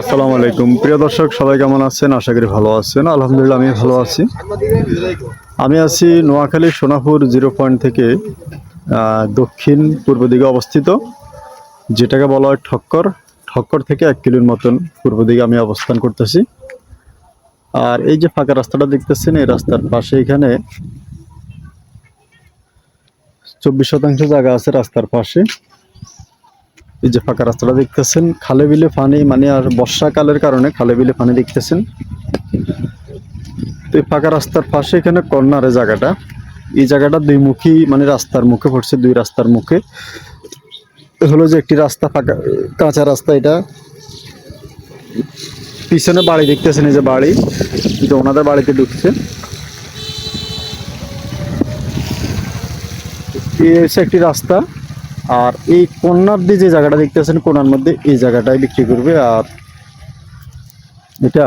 আসসালামু আলাইকুম। প্রিয় দর্শক, সবাই কেমন আছেন? আশা করি ভালো আছেন। আলহামদুলিল্লাহ আমি ভালো আছি। আমি আছি নোয়াখালী সোনাপুর জিরো পয়েন্ট থেকে দক্ষিণ পূর্ব দিকে অবস্থিত, যেটাকে বলা হয় ঠক্কর। ঠক্কর থেকে এক কিলোর মতন পূর্ব দিকে আমি অবস্থান করতেছি। আর এই যে ফাঁকা রাস্তাটা দেখতেছেন, এই রাস্তার পাশে এখানে চব্বিশ শতাংশ জায়গা আছে রাস্তার পাশে। এই যে ফাঁকা রাস্তাটা দেখতেছেন, খালে বিলে পানি মানে আর বর্ষাকালের কারণে খালে বিলে পানি দেখতেছেন। তো এই ফাঁকা রাস্তার পাশে এখানে কর্নারে জায়গাটা। এই জায়গাটা দুই মুখী মানে রাস্তার মুখে পড়ছে, দুই রাস্তার মুখে। হলো যে একটি রাস্তা, ফাঁকা, কাঁচা রাস্তা এটা। পিছনে বাড়ি দেখতেছেন, এই যে বাড়ি। যে ওনাদের বাড়িতে ঢুকছে। এই হচ্ছে একটি রাস্তা। আর এই কন্যার দিয়ে যে জায়গাটা দেখতেছেন কোনার মধ্যে এই জায়গাটাই বিক্রি করবে। আর এটা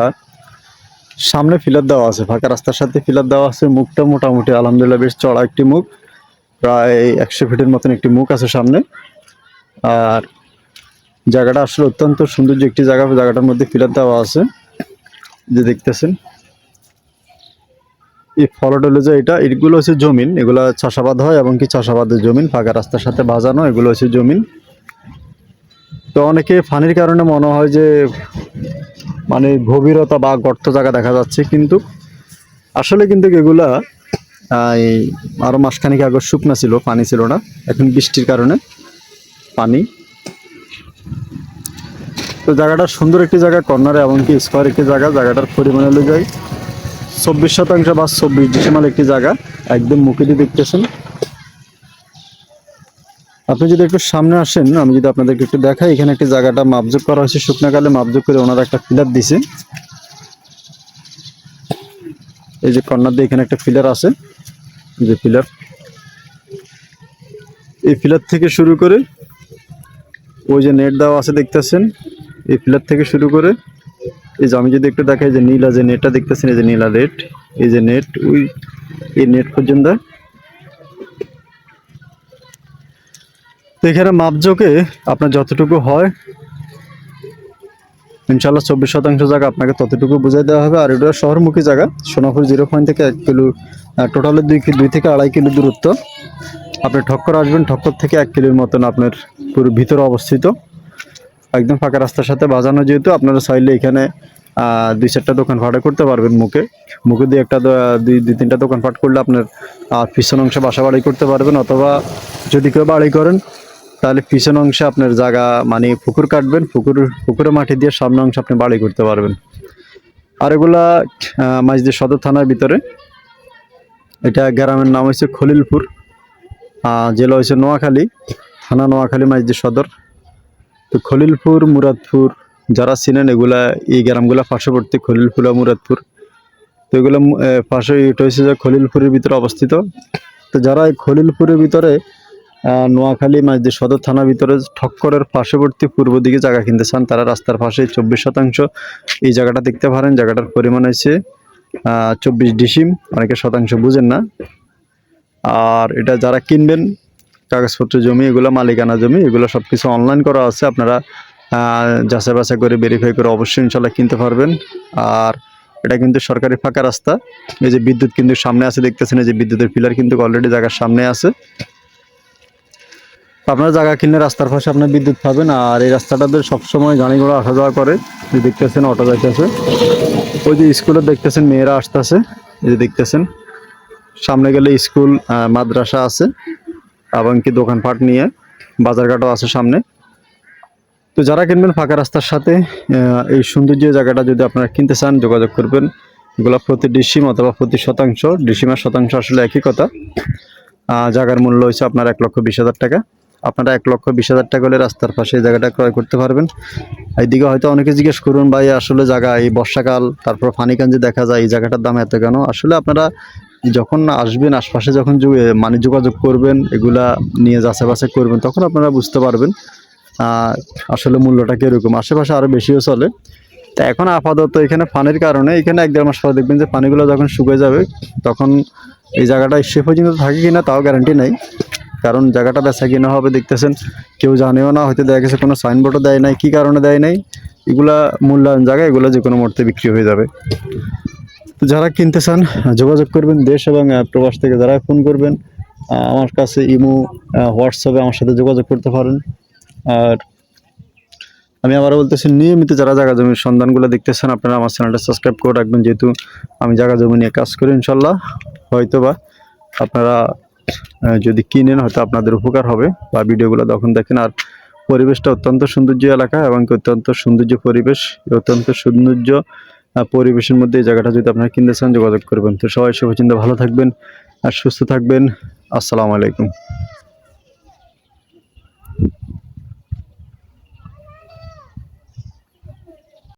সামনে ফিলার দেওয়া আছে, ফাঁকা রাস্তার সাথে ফিলার দেওয়া আছে। মুখটা মোটামুটি, আলহামদুলিল্লাহ, বেশ চড়া একটি মুখ। প্রায় একশো ফিটের মতন একটি মুখ আছে সামনে। আর জায়গাটা আসলে অত্যন্ত সৌন্দর্য একটি জায়গা। জায়গাটার মধ্যে ফিলার দেওয়া আছে। যে দেখতেছেন এই ফলটা হলো যে এটা, এগুলো হচ্ছে জমিন, এগুলো চাষাবাদ হয় এবং কি চাষাবাদের জমিন, ফাঁকা রাস্তার সাথে বাজানো এগুলো হচ্ছে জমিন। তো অনেকে ফানির কারণে মনে হয় যে মানে গভীরতা বা গর্ত জায়গা দেখা যাচ্ছে, কিন্তু আসলে কিন্তু এগুলা এই আরও মাসখানিক আগে শুকনা ছিল, পানি ছিল না, এখন বৃষ্টির কারণে পানি। তো জায়গাটা সুন্দর একটি জায়গা, কর্নারে এমনকি স্কোয়ার একটি জায়গা, জায়গাটার পরিমাণ হলো যায় চব্বিশ শতাংশ বা চব্বিশ ডিসেম্বর একটি জায়গা, একদম মুখেটি দেখতেছেন। আপনি যদি একটু সামনে আসেন, আমি যদি আপনাদেরকে একটু দেখাই, এখানে একটি জায়গাটা মাপজোক করা হয়েছে, শুকনাকালে মাপজোক করে ওনারা একটা ফিলার দিছে। এই যে কর্নার দিয়ে এখানে একটা ফিলার আছে যে ফিলার এই ফিলার থেকে শুরু করে ওই যে নেট দেওয়া আছে দেখতেছেন, এই ফিলার থেকে শুরু করে এই যে আমি যদি একটু দেখাই যে নীলা যে নেটটা দেখতেছেন, এই যে নীলা নেট এই যে নেট ওই, এই নেট পর্যন্ত। তো এখানে মাপজোকে আপনার যতটুকু হয় ইনশাল্লাহ চব্বিশ শতাংশ জায়গা আপনাকে ততটুকু বুঝাই দেওয়া হবে। আর এটা শহরমুখী জায়গা, সোনাপুর জিরো পয়েন্ট থেকে এক কিলো টোটালে দুই দুই থেকে আড়াই কিলো দূরত্ব। আপনি ঠক্কর আসবেন, ঠক্কর থেকে এক কিলোর মতন আপনার পুরো ভিতরে অবস্থিত। একদম ফাঁকা রাস্তার সাথে বাজানো যেহেতু, আপনারা চাইলে এখানে দুই চারটা দোকান ভাড়া করতে পারবেন মুখে। মুখে দিয়ে একটা, দুই দুই তিনটা দোকান ফাট করলে আপনার পিছন অংশে বাসা বাড়ি করতে পারবেন অথবা যদি কেউ বাড়ি করেন, তাহলে পিছন অংশে আপনার জায়গা মানে পুকুর কাটবেন, পুকুর পুকুরে মাটি দিয়ে সামনে অংশে আপনি বাড়ি করতে পারবেন। আর এগুলা মাইজদি সদর থানার ভিতরে। এটা গ্রামের নাম হচ্ছে খলিলপুর জেলা হয়েছে নোয়াখালী। থানা নোয়াখালী মাইজদি সদর। তো খলিলপুর, মুরাদপুর, যারা চিনেন এগুলা, এই গ্রামগুলা পার্শ্ববর্তী খলিলপুর মুরাদপুর। তো এগুলো পাশে এটা হচ্ছে যে খলিলপুরের ভিতরে অবস্থিত। তো যারা এই খলিলপুরের ভিতরে নোয়াখালী মাঝদি সদর থানার ভিতরে ঠক্করের পার্শ্ববর্তী পূর্ব দিকে জায়গা কিনতে চান, তারা রাস্তার পাশে চব্বিশ শতাংশ এই জায়গাটা দেখতে পারেন। জায়গাটার পরিমাণ হচ্ছে চব্বিশ ডিসিম। অনেকে শতাংশ বুঝেন না। আর এটা যারা কিনবেন কাগজপত্র জমি, এগুলো মালিকানা জমি, এগুলো সব কিছু অনলাইন করা আছে। আপনারা যাচাই বাছাই করে ভেরিফাই করে অবশ্যই ইনশাল্লাহ কিনতে পারবেন। আর এটা কিন্তু সরকারি ফাঁকা রাস্তা। এই যে বিদ্যুৎ কিন্তু সামনে আছে, দেখতেছেন এই যে বিদ্যুতের পিলার কিন্তু অলরেডি জায়গার সামনে আছে। আপনারা জায়গা কিনলে রাস্তার পাশে আপনার বিদ্যুৎ পাবেন। আর এই রাস্তাটাতে সবসময় গাড়ি ঘোড়া আসা যাওয়া করে। এই দেখতেছেন, অটো যাইতেছে। ওই যে স্কুলে দেখতেছেন, মেয়েরা আসতেছে। এই যে দেখতেছেন, সামনে গেলে স্কুল মাদ্রাসা আছে। এবং কি দোকানপাট নিয়ে বাজারঘাটও আছে সামনে। তো যারা কিনবেন ফাঁকা রাস্তার সাথে এই সৌন্দর্য জায়গাটা যদি আপনারা কিনতে চান, যোগাযোগ করবেন। এগুলো প্রতি ডিসিম অথবা প্রতি শতাংশ ডিসিমের শতাংশ আসলে একই কথা। জায়গার মূল্য হয়েছে আপনার এক লক্ষ বিশ হাজার টাকা। আপনারা এক লক্ষ বিশ হাজার টাকা হলে রাস্তার পাশে এই জায়গাটা ক্রয় করতে পারবেন। এইদিকে হয়তো অনেকে জিজ্ঞেস করুন, ভাই, আসলে জায়গা এই বর্ষাকাল, তারপর ফানিকাঞ্জে দেখা যায়, এই জায়গাটার দাম এত কেন? আসলে আপনারা যখন আসবেন, আশপাশে যখন মানে যোগাযোগ করবেন, এগুলা নিয়ে যাচাই বাছাই করবেন, তখন আপনারা বুঝতে পারবেন আসলে মূল্যটা কীরকম। আশেপাশে আরও বেশিও চলে। তা এখন আপাতত এখানে পানির কারণে, এখানে এক দেড় মাস পরে দেখবেন যে, পানিগুলো যখন শুকিয়ে যাবে, তখন এই জায়গাটা সে পর্যন্ত থাকে কি না তাও গ্যারান্টি নেই। কারণ জায়গাটা বেচা কিনা হবে দেখতেছেন, কেউ জানেও না, হয়তো দেখা গেছে কোনো সাইনবোর্ডও দেয় নাই, কী কারণে দেয় নাই, এগুলা মূল্যায়ন জায়গা, এগুলো যে কোনো মুহূর্তে বিক্রি হয়ে যাবে। যারা কিনতে চান, যোগাযোগ করবেন দেশ এবং প্রবাস থেকে যারা ফোন করবেন আমার কাছে ইমো হোয়াটসঅ্যাপে আমার সাথে যোগাযোগ করতে পারেন। আর আমি আবারও বলতেছি, নিয়মিত যারা জায়গা জমির সন্ধানগুলো দেখতেছেন, আপনারা আমার চ্যানেলটা সাবস্ক্রাইব করে রাখবেন, যেহেতু আমি জায়গা জমি নিয়ে কাজ করি ইনশাল্লাহ হয়তো বা আপনারা যদি কিনেন, হয়তো আপনাদের উপকার হবে, বা ভিডিওগুলো তখন দেখেন, আর পরিবেশটা অত্যন্ত সৌন্দর্য এলাকা, এবং অত্যন্ত সৌন্দর্য পরিবেশ, অত্যন্ত সৌন্দর্য পরিবেশের মধ্যে এই জায়গাটা যদি আপনারা কিনতে চান, যোগাযোগ করবেন। তো সবাই শুভচিন্তা, ভালো থাকবেন আর সুস্থ থাকবেন। আসসালামু আলাইকুম।